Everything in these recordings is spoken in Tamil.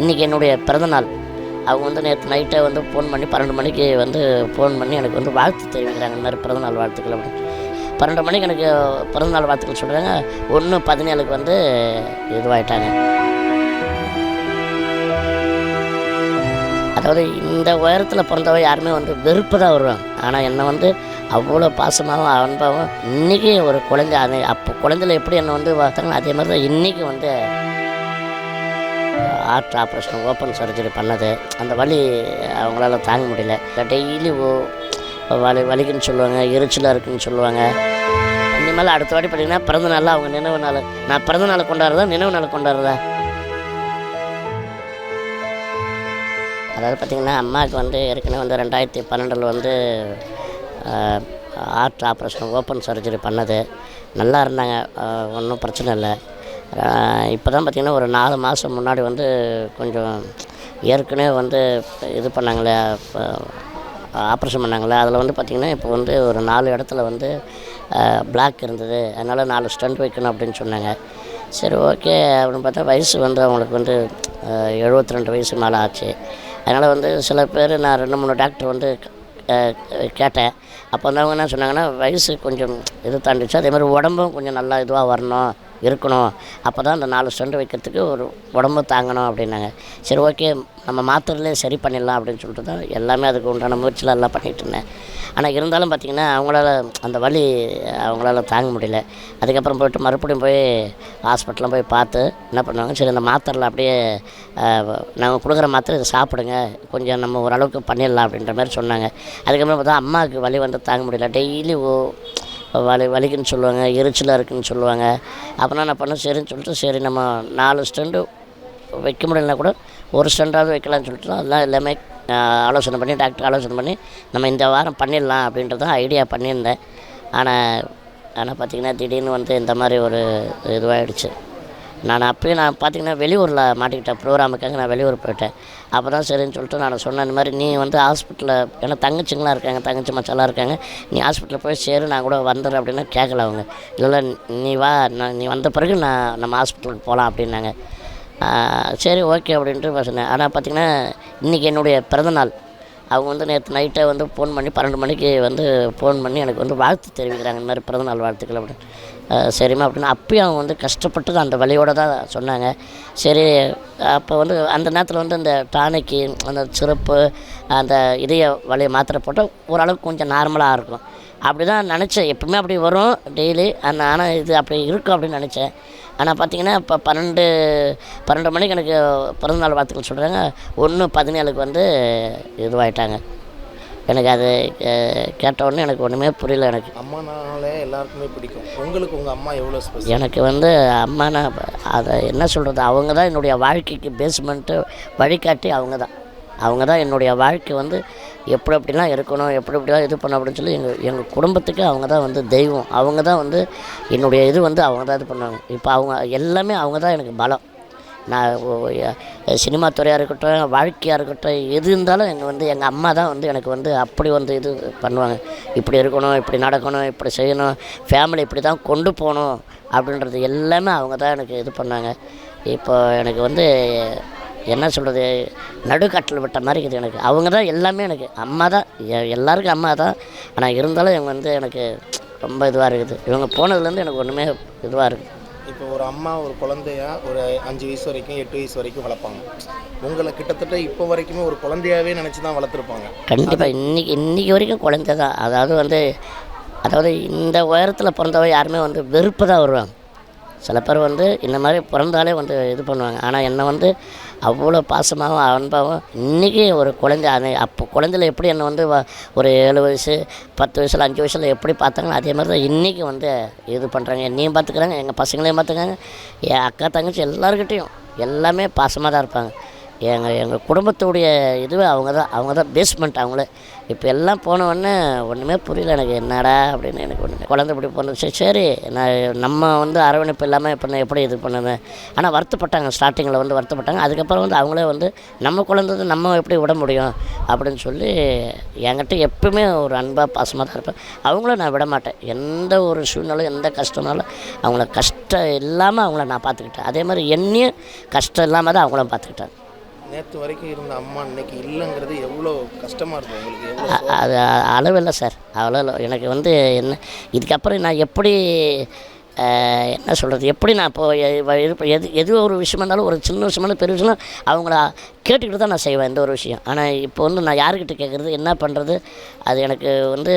இன்றைக்கி என்னுடைய பிறந்தநாள் அவங்க வந்து நேற்று நைட்டே வந்து ஃபோன் பண்ணி பன்னெண்டு மணிக்கு வந்து ஃபோன் பண்ணி எனக்கு வந்து வாழ்த்து தெரிவிக்கிறாங்க. இந்த மாதிரி பிறந்தநாள் வாழ்த்துக்கள் அப்படின்னு. பன்னெண்டு மணிக்கு எனக்கு பிறந்தநாள் வாழ்த்துக்கள் சொல்கிறாங்க ஒன்று பதினேழுக்கு வந்து இதுவாயிட்டாங்க. அதாவது இந்த உயரத்தில் பிறந்தவ யாருமே வந்து வெறுப்பு தான் வருவாங்க. ஆனால் என்னை வந்து அவ்வளோ பாசமாகவும் அன்பாகவும் இன்றைக்கி ஒரு குழந்தை அது அப்போ குழந்தைல எப்படி என்னை வந்து பார்த்தாங்க அதே மாதிரி தான் இன்றைக்கி வந்து ஹார்ட் ஆப்ரேஷன் ஓப்பன் சர்ஜரி பண்ணது. அந்த வலி அவங்களால தாங்க முடியல. டெய்லி வலி வலிக்குன்னு சொல்லுவாங்க எரிச்சலாக இருக்குன்னு சொல்லுவாங்க. இனிமேல் அடுத்த வாட்டி பார்த்தீங்கன்னா பிறந்த நாளில் அவங்க நினைவு நாள். நான் பிறந்த நாளை கொண்டாடுறதா நினைவு நாள் கொண்டாடுறதா? அதாவது பார்த்திங்கன்னா அம்மாவுக்கு வந்து ஏற்கனவே வந்து ரெண்டாயிரத்தி பன்னெண்டில் வந்து ஹார்ட் ஆப்ரேஷன் ஓப்பன் சர்ஜரி பண்ணது. நல்லா இருந்தாங்க. ஒன்றும் பிரச்சனை இல்லை. இப்போ தான் பார்த்திங்கன்னா ஒரு நாலு மாதம் முன்னாடி வந்து கொஞ்சம் ஏற்கனவே வந்து இது பண்ணாங்களே ஆப்ரேஷன் பண்ணாங்களே. அதில் வந்து பார்த்திங்கன்னா இப்போ வந்து ஒரு நாலு இடத்துல வந்து பிளாக் இருந்தது. அதனால் நாலு ஸ்டண்ட் வைக்கணும் அப்படின்னு சொன்னாங்க. சரி ஓகே அப்படின்னு பார்த்தா வயசு வந்து அவங்களுக்கு வந்து எழுபத்தி ரெண்டு வயசு மேலே ஆச்சு. அதனால் வந்து சில பேர் நான் ரெண்டு மூணு டாக்டர் வந்து கேட்டேன். அப்போ வந்து அவங்க என்ன சொன்னாங்கன்னா வயசு கொஞ்சம் இது தாண்டிச்சு அதே மாதிரி உடம்பும் கொஞ்சம் நல்லா இதுவாக வரணும். இருக்கணும். அப்போ தான் அந்த நாலு ஸ்டண்ட் வைக்கிறதுக்கு ஒரு உடம்பு தாங்கணும் அப்படின்னாங்க. சரி ஓகே நம்ம மாத்திரையிலே சரி பண்ணிடலாம் அப்படின்னு சொல்லிட்டு தான் எல்லாமே அதுக்கு உண்டான முயற்சியில் எல்லாம் பண்ணிகிட்டு இருந்தேன். ஆனால் இருந்தாலும் பார்த்திங்கன்னா அவங்களால அந்த வலி அவங்களால தாங்க முடியல. அதுக்கப்புறம் போயிட்டு மறுபடியும் போய் ஹாஸ்பிட்டலில் போய் பார்த்து என்ன பண்ணுவாங்க சரி அந்த மாத்திரையில் அப்படியே நாங்கள் கொடுக்குற மாத்திரை இதை சாப்பிடுங்க. கொஞ்சம் நம்ம ஓரளவுக்கு பண்ணிடலாம் அப்படின்ற மாதிரி சொன்னாங்க. அதுக்கப்புறம் பார்த்தா அம்மாவுக்கு வலி வந்து தாங்க முடியல. டெய்லி ஓ வலி வலிக்குன்னு சொல்லுவாங்க எரிச்சலாக இருக்குன்னு சொல்லுவாங்க. அப்புறம் நான் பண்ண சரின்னு சொல்லிட்டு சரி நம்ம நாலு ஸ்டெண்டு வைக்க முடியலனா கூட ஒரு ஸ்டெண்டாவது வைக்கலாம்னு சொல்லிட்டு தான் எல்லாமே ஆலோசனை பண்ணி டாக்டர் ஆலோசனை பண்ணி நம்ம இந்த வாரம் பண்ணிடலாம் அப்படின்றது தான் ஐடியா பண்ணியிருந்தேன். ஆனால் ஆனால் பார்த்திங்கன்னா திடீர்னு வந்து இந்த மாதிரி ஒரு இதுவாகிடுச்சு நான் அப்பயே நான் பார்த்தீங்கன்னா வெளியூரில் மாட்டிக்கிட்டேன். ப்ரோக்ராமுக்காக நான் வெளியூர் போயிட்டேன். அப்போ தான் சரின்னு சொல்லிட்டு நான் சொன்னேன் இந்த மாதிரி நீ வந்து ஹாஸ்பிட்டலில் ஏன்னா தங்கச்சிங்களாம் இருக்காங்க தங்கச்சி மச்சாலாம் இருக்காங்க. நீ ஹாஸ்பிட்டலில் போய் சேரு நான் கூட வந்துடுறேன் அப்படின்னா கேட்கல அவங்க. இல்லை நீ வா நான் நீ வந்த பிறகு நான் நம்ம ஹாஸ்பிட்டலுக்கு போகலாம் அப்படின்னாங்க. சரி ஓகே அப்படின்ட்டு சொன்னேன். ஆனால் பார்த்திங்கன்னா இன்றைக்கி என்னுடைய பிறந்தநாள். அவங்க வந்து நேற்று நைட்டே வந்து ஃபோன் பண்ணி பன்னெண்டு மணிக்கு வந்து ஃபோன் பண்ணி எனக்கு வந்து வாழ்த்து தெரிவிக்கிறாங்க இந்த மாதிரி பிறந்தநாள் வாழ்த்துக்கள் அப்படின்னு. சரிம்மா அப்படின்னு அப்பயும் அவங்க வந்து கஷ்டப்பட்டு தான் அந்த வழியோடு தான் சொன்னாங்க. சரி அப்போ வந்து அந்த நேரத்தில் வந்து அந்த டானிக்கு அந்த சிறப்பு அந்த இதய வலியை மாத்திரை போட்டால் ஓரளவுக்கு கொஞ்சம் நார்மலாக இருக்கும். அப்படி தான் நினச்சேன். எப்பவுமே அப்படி வரும் டெய்லி. அந்த ஆனால் இது அப்படி இருக்கும் அப்படின்னு நினச்சேன். ஆனால் பார்த்தீங்கன்னா இப்போ பன்னெண்டு பன்னெண்டு மணிக்கு எனக்கு பிறந்தநாள் வாழ்த்துக்கள் சொல்கிறாங்க ஒன்று பதினேழுக்கு வந்து இதுவாகிட்டாங்க எனக்கு அது அஹ், கேட்ட உடனே எனக்கு ஒன்றுமே புரியல எனக்கு. அம்மானாலே எல்லாருக்குமே பிடிக்கும். உங்களுக்கு உங்கள் அம்மா எவ்வளோ ஸ்பெஷல் எனக்கு வந்து அம்மானா அதை என்ன சொல்கிறது அவங்க தான் என்னுடைய வாழ்க்கைக்கு பேஸ்மெண்ட்டு வழிகாட்டி அவங்க தான். அவங்க தான் என்னுடைய வாழ்க்கை வந்து எப்படி எப்படிலாம் இருக்கணும் எப்படி எப்படிலாம் இது பண்ணணும் அப்படின்னு சொல்லி எங்கள் எங்கள் குடும்பத்துக்கு அவங்க தான் வந்து தெய்வம். அவங்க தான் வந்து என்னுடைய இது வந்து அவங்க தான் இது பண்ணுவாங்க. இப்போ அவங்க எல்லாமே அவங்க தான் எனக்கு பலம். நான் சினிமா துறையாக இருக்கட்டும் வாழ்க்கையாக இருக்கட்டும் எது இருந்தாலும் எங்கள் வந்து எங்கள் அம்மா தான் வந்து எனக்கு வந்து அப்படி வந்து இது பண்ணுவாங்க. இப்படி இருக்கணும் இப்படி நடக்கணும் இப்படி செய்யணும் ஃபேமிலி இப்படி தான் கொண்டு போகணும் அப்படின்றது எல்லாமே அவங்க தான் எனக்கு இது பண்ணாங்க. இப்போ எனக்கு வந்து என்ன சொல்கிறது நடுக்கட்டில் விட்ட மாதிரி இருக்குது எனக்கு. அவங்க தான் எல்லாமே எனக்கு அம்மா தான் எ- எல்லாருக்கும் அம்மா தான். ஆனால் இருந்தாலும் இவங்க வந்து எனக்கு ரொம்ப இதுவாக இருக்குது. இவங்க போனதுலேருந்து எனக்கு ஒன்றுமே இதுவாக இருக்குது இப்போ ஒரு அம்மா ஒரு குழந்தையா ஒரு அஞ்சு வயசு வரைக்கும் எட்டு வயசு வரைக்கும் வளர்ப்பாங்க. உங்களை கிட்டத்தட்ட இப்போ வரைக்குமே ஒரு குழந்தையாவே நினச்சி தான் வளர்த்துருப்பாங்க. கண்டிப்பாக இன்றைக்கி இன்றைக்கி வரைக்கும் குழந்தை தான் அதாவது வந்து அதாவது இந்த உயரத்தில் பிறந்தவ யாருமே வந்து வெறுப்பு தான் வருவாங்க. சில பேர் வந்து இந்த மாதிரி பிறந்தாலே வந்து இது பண்ணுவாங்க. ஆனால் என்னை வந்து அவ்வளோ பாசமாகவும் அன்பாகவும் இன்றைக்கி ஒரு குழந்தை அது அப்போ குழந்தைல எப்படி என்னை வந்து வ- ஒரு ஏழு வயசு பத்து வயசில் அஞ்சு வயசில் எப்படி பார்த்தாங்களோ அதே மாதிரி தான் இன்றைக்கி வந்து இது பண்ணுறாங்க என்னையும் பார்த்துக்குறாங்க எங்கள் பசங்களையும் பார்த்துக்காங்க என் அக்கா தங்கச்சி எல்லாருக்கிட்டேயும் எல்லாமே பாசமாக தான் இருப்பாங்க. எங்கள் எங்கள் குடும்பத்துடைய இதுவே அவங்க தான் அவங்க தான் பேஸ்மெண்ட் அவங்களே. இப்போ எல்லாம் போனவொடனே ஒன்றுமே புரியல எனக்கு என்னடா அப்படின்னு எனக்கு ஒன்று குழந்தை இப்படி போனது சரி சரி நான் நம்ம வந்து அரவணைப்பு இல்லாமல் இப்போ நான் எப்படி இது பண்ணுவேன்? ஆனால் வருத்தப்பட்டாங்க ஸ்டார்டிங்கில் வந்து வருத்தப்பட்டாங்க. அதுக்கப்புறம் வந்து அவங்களே வந்து நம்ம குழந்தை நம்ம எப்படி விட முடியும் அப்படின்னு சொல்லி என்கிட்ட எப்பவுமே ஒரு அன்பாக பாசமாக தான் இருப்பேன். அவங்கள நான் விட மாட்டேன். எந்த ஒரு சூழ்நிலை எந்த கஷ்டம்னாலும் அவங்கள கஷ்டம் இல்லாமல் அவங்கள நான் பார்த்துக்கிட்டேன். அதே மாதிரி என்னையும் கஷ்டம் இல்லாமல் தான் அவங்கள பார்த்துக்கிட்டேன் நேற்று வரைக்கும் இருந்த அம்மா இன்னைக்கு இல்லைங்கிறது எவ்வளோ கஷ்டமாக இருக்கும் உங்களுக்கு? அது அளவில்லை சார். அவ்வளோ இல்லை. எனக்கு வந்து என்ன இதுக்கப்புறம் நான் எப்படி என்ன சொல்கிறது எப்படி நான் இப்போ எது எது ஒரு விஷயமா இருந்தாலும் ஒரு சின்ன விஷயமான பெரிய விஷயம் அவங்கள கேட்டுக்கிட்டு தான் நான் செய்வேன் எந்த ஒரு விஷயம். ஆனால் இப்போ வந்து நான் யாருக்கிட்ட கேட்குறது என்ன பண்ணுறது அது எனக்கு வந்து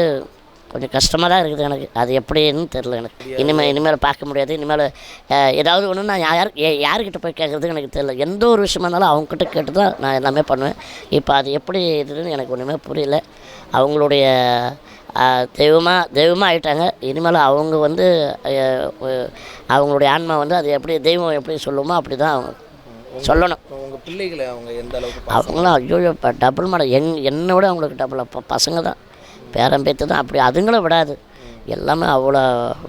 கொஞ்சம் கஷ்டமாக தான் இருக்குது எனக்கு. அது எப்படின்னு தெரில எனக்கு. இனிமேல் இனிமேல் பார்க்க முடியாது. இனிமேல் ஏதாவது ஒன்று நான் யார் யார்கிட்ட போய் கேட்குறதுக்கு எனக்கு தெரியல. எந்த ஒரு விஷயமா இருந்தாலும் அவங்கக்கிட்ட கேட்டு தான் நான் எல்லாமே பண்ணுவேன். இப்போ அது எப்படி இதுன்னு எனக்கு ஒன்றுமே புரியல. அவங்களுடைய தெய்வமாக தெய்வமாக ஆயிட்டாங்க. இனிமேல் அவங்க வந்து அவங்களுடைய ஆன்மா வந்து அது எப்படி தெய்வம் எப்படி சொல்லுமோ அப்படி தான் அவங்க சொல்லணும். உங்கள் பிள்ளைகளை அவங்க எந்த அளவுக்கு அவங்களாம் ஐயோ இப்போ டபுள் மாட. எங் என்னை விட அவங்களுக்கு டபுள் பசங்க தான். பேரன் பேத்து தான். அப்படி அதுங்கள விடாது. எல்லாமே அவ்வளோ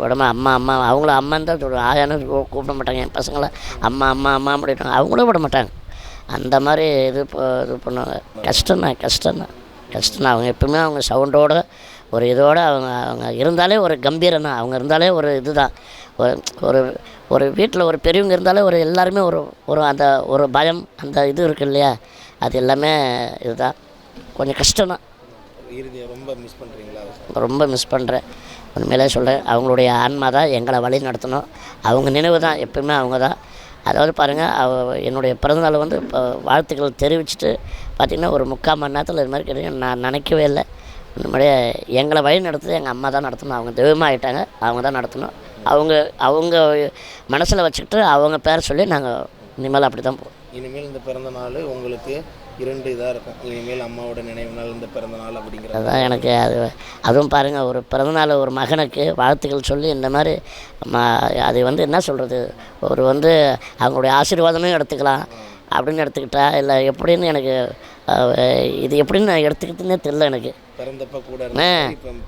விடமா அம்மா அம்மா அவங்கள அம்மான்னு தான் சொல்லுவாங்க. ஆயானு கூப்பிட மாட்டாங்க. என் பசங்களை அம்மா அம்மா அம்மா அப்படின்ட்டாங்க அவங்களும் விட மாட்டாங்க. அந்த மாதிரி இது இது பண்ணுவாங்க. கஷ்டம்தான் கஷ்டம்தான் கஷ்டம் அவங்க எப்பவுமே அவங்க சவுண்டோட ஒரு இதோடு அவங்க அவங்க இருந்தாலே ஒரு கம்பீரம் தான். அவங்க இருந்தாலே ஒரு இதுதான் ஒரு ஒரு ஒரு வீட்டில் ஒரு பெரியவங்க இருந்தாலே ஒரு எல்லாருமே ஒரு ஒரு அந்த ஒரு பயம் அந்த இது இருக்கு இல்லையா? அது எல்லாமே இதுதான் கொஞ்சம் கஷ்டம் தான். இறுதியை ரொம்ப மிஸ் பண்ணுறீங்களா ரொம்ப மிஸ் பண்ணுறேன் உண்மையிலே சொல்கிறேன் அவங்களுடைய ஆன்மா தான் எங்களை வழி நடத்தணும். அவங்க நினைவு தான் எப்பவுமே அவங்க தான். அதாவது பாருங்கள் அவ என்னுடைய பிறந்தநாள் வந்து இப்போ வாழ்த்துக்கள் தெரிவிச்சுட்டு பார்த்திங்கன்னா ஒரு முக்கால் மணி நேரத்தில் இது மாதிரி கிடையாது நான் நினைக்கவே இல்லை. உண்மையிலே எங்களை வழி நடத்துறது எங்கள் அம்மா தான் நடத்தணும். அவங்க தெய்வமாக ஆயிட்டாங்க அவங்க தான் நடத்தணும். அவங்க அவங்க மனசில் வச்சுக்கிட்டு அவங்க பேர் சொல்லி நாங்கள் இனிமேல் அப்படி தான் போவோம் இனிமேல் இந்த பிறந்த நாள் உங்களுக்கு இரண்டு இதாக இருக்கும். இனிமேல் அம்மாவோட நினைவு நாள் இந்த பிறந்த நாள் அப்படிங்கிறது அதுதான் எனக்கு அது அதுவும் பாருங்கள் ஒரு பிறந்தநாள் ஒரு மகனுக்கு வாழ்த்துக்கள் சொல்லி இந்த மாதிரி அது வந்து என்ன சொல்கிறது ஒரு வந்து அவங்களுடைய ஆசீர்வாதமும் எடுத்துக்கலாம் அப்படின்னு எடுத்துக்கிட்டா இல்லை எப்படின்னு எனக்கு இது எப்படின்னு நான் எடுத்துக்கிட்டுன்னே தெரில எனக்கு. பிறந்தப்ப கூட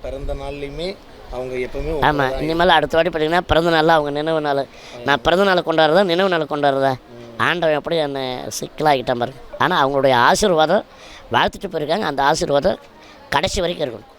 பிறந்த நாள்லையுமே அவங்க எப்பவுமே ஆமாம் இனிமேல் அடுத்த வாட்டி பார்த்தீங்கன்னா பிறந்த நாளில் அவங்க நினைவு நாள். நான் பிறந்த நாளை கொண்டாடுறதா நினைவு நாளை கொண்டாடுறதா? ஆண்டவன் எப்படி என்னை சிக்கலாகிட்டான் பாருங்க. ஆனால் அவங்களுடைய ஆசீர்வாதம் வாழ்த்துட்டு போயிருக்காங்க. அந்த ஆசீர்வாதம் கடைசி வரைக்கும் இருக்கணும்